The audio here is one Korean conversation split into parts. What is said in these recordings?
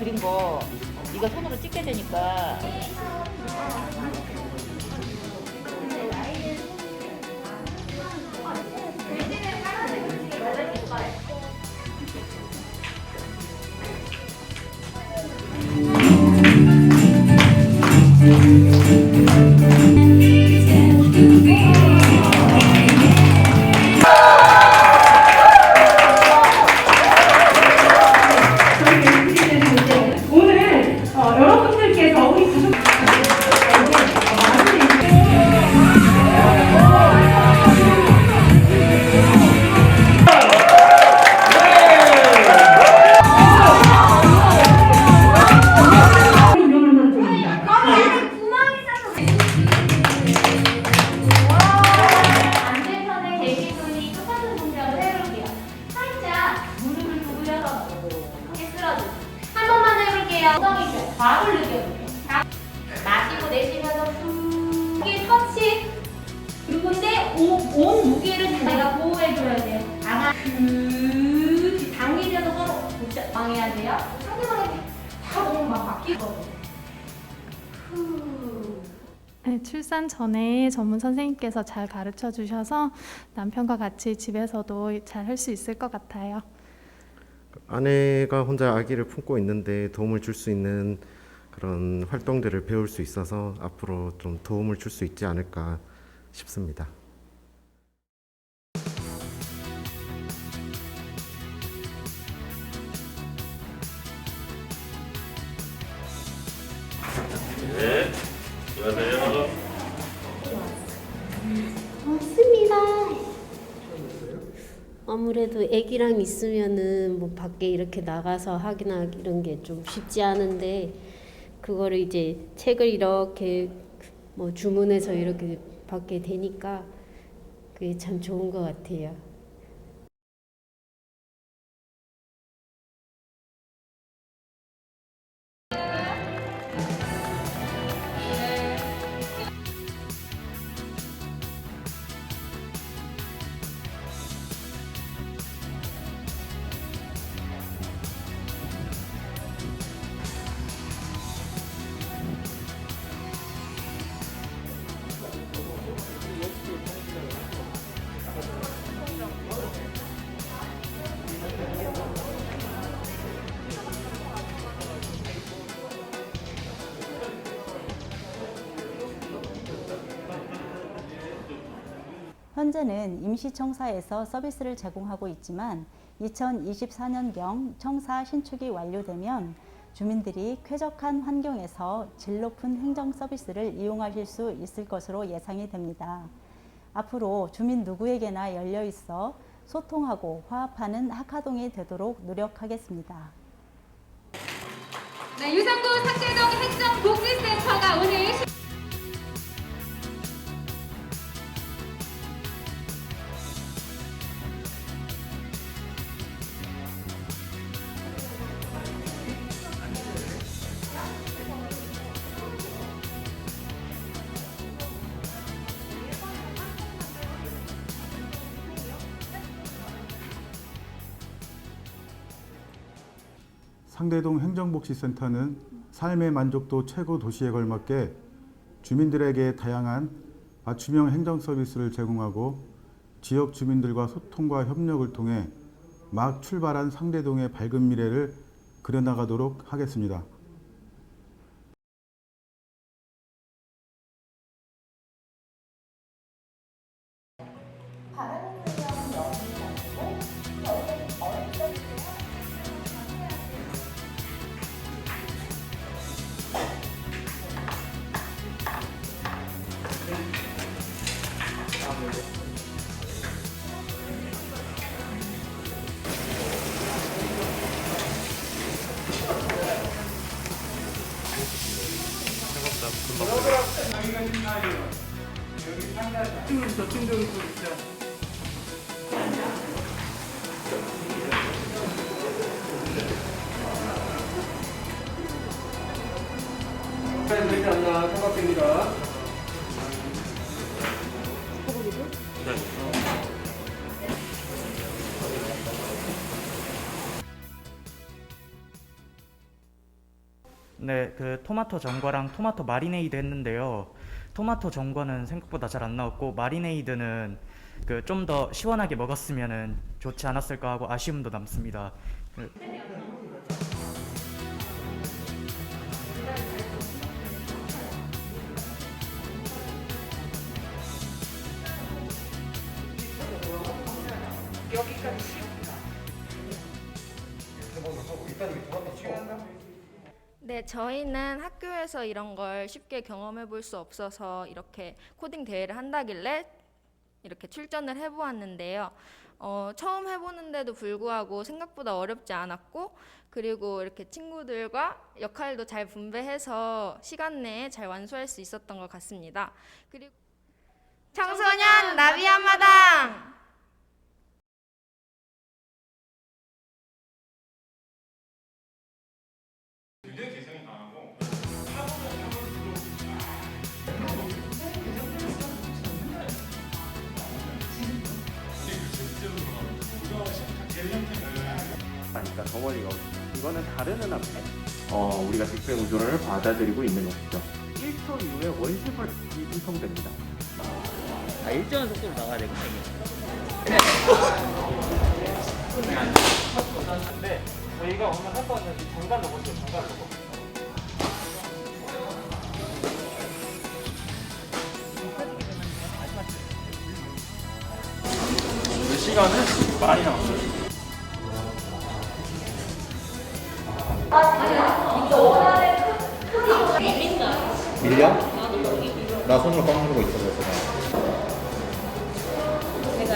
그린 거 네가 손으로 찍게 되니까. 오늘 엉덩이 쪽 과를 느껴볼게요. 자, 마시고 내쉬면서 후 이게 터치 근데 온, 온 무게를 다 내가 보호해줘야 돼요. 아마 그 당기면서 서로 방해야 돼요. 상대방이 다 몸을 막 바뀌거든요. 후. 네, 출산 전에 전문 선생님께서 잘 가르쳐 주셔서 남편과 같이 집에서도 잘 할 수 있을 것 같아요. 아내가 혼자 아기를 품고 있는데 도움을 줄 수 있는 그런 활동들을 배울 수 있어서 앞으로 좀 도움을 줄 수 있지 않을까 싶습니다. 맞습니다. 아무래도 아기랑 있으면은 뭐 밖에 이렇게 나가서 하기나 이런 게 좀 쉽지 않은데 그거를 이제 책을 이렇게 뭐 주문해서 이렇게 받게 되니까 그게 참 좋은 것 같아요. 현재는 임시청사에서 서비스를 제공하고 있지만 2024년경 청사 신축이 완료되면 주민들이 쾌적한 환경에서 질 높은 행정 서비스를 이용하실 수 있을 것으로 예상이 됩니다. 앞으로 주민 누구에게나 열려 있어 소통하고 화합하는 학화동이 되도록 노력하겠습니다. 네, 유성구 상대동 행정복지센터가 오늘 상대동 행정복지센터는 삶의 만족도 최고 도시에 걸맞게 주민들에게 다양한 맞춤형 행정 서비스를 제공하고 지역 주민들과 소통과 협력을 통해 막 출발한 상대동의 밝은 미래를 그려나가도록 하겠습니다. 생각됩니다. 네, 그 토마토 전과랑 토마토 마리네이드 했는데요. 토마토 전과는 생각보다 잘 안 나왔고 마리네이드는 그 좀 더 시원하게 먹었으면은 좋지 않았을까 하고 아쉬움도 남습니다. 그 네, 저희는 학교에서 이런 걸 쉽게 경험해 볼 수 없어서 이렇게 코딩 대회를 한다길래 이렇게 출전을 해 보았는데요. 어, 처음 해보는데도 불구하고 생각보다 어렵지 않았고, 그리고 이렇게 친구들과 역할도 잘 분배해서 시간 내에 잘 완수할 수 있었던 것 같습니다. 그리고 청소년 나비 한마당! 다루는 앞에 어, 우리가 직배 구조를 받아들이고 있는 것이죠. 1초 이후에 원심을 생성됩니다. 아, 일정한 속도로 나가야 되겠다, 이게. 네, 저희가 오늘 할 거는 정갈 로봇이요, 정갈 로봇. 시간은 많이 남았어요. 밀려? 나 손으로 꽉 누르고 있어 그래서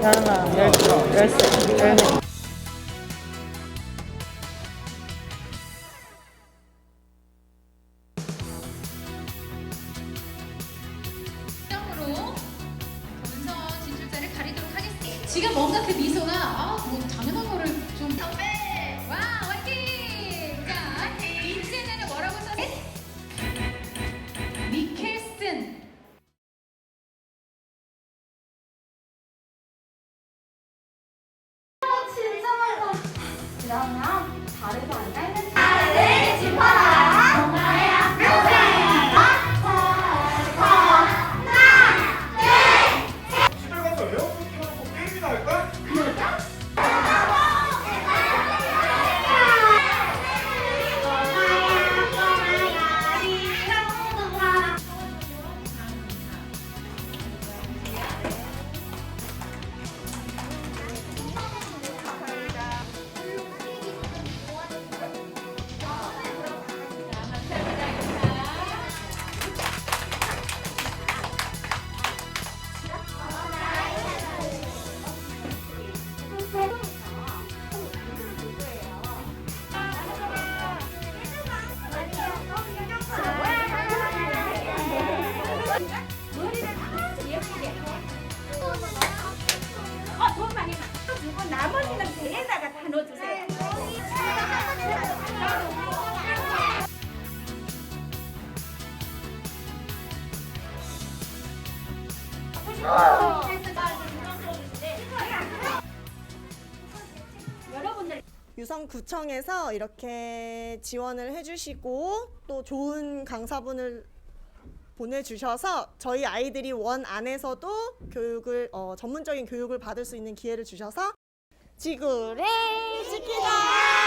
하나, 열두, 열세, 열네. 으로 본선 진출자를 가리도록 하겠습니다. 지금 뭔가 그 미소가 아, 뭐 당연한 거를 좀 선배 와 화이팅! 그러면 다르게 앉아 있는 다를 짚어라. 나머지는 배에다가 다 넣어주세요. 유성구청에서 이렇게 지원을 해주시고 또 좋은 강사분을 보내주셔서 저희 아이들이 원 안에서도 교육을 어, 전문적인 교육을 받을 수 있는 기회를 주셔서 지구를 지키자.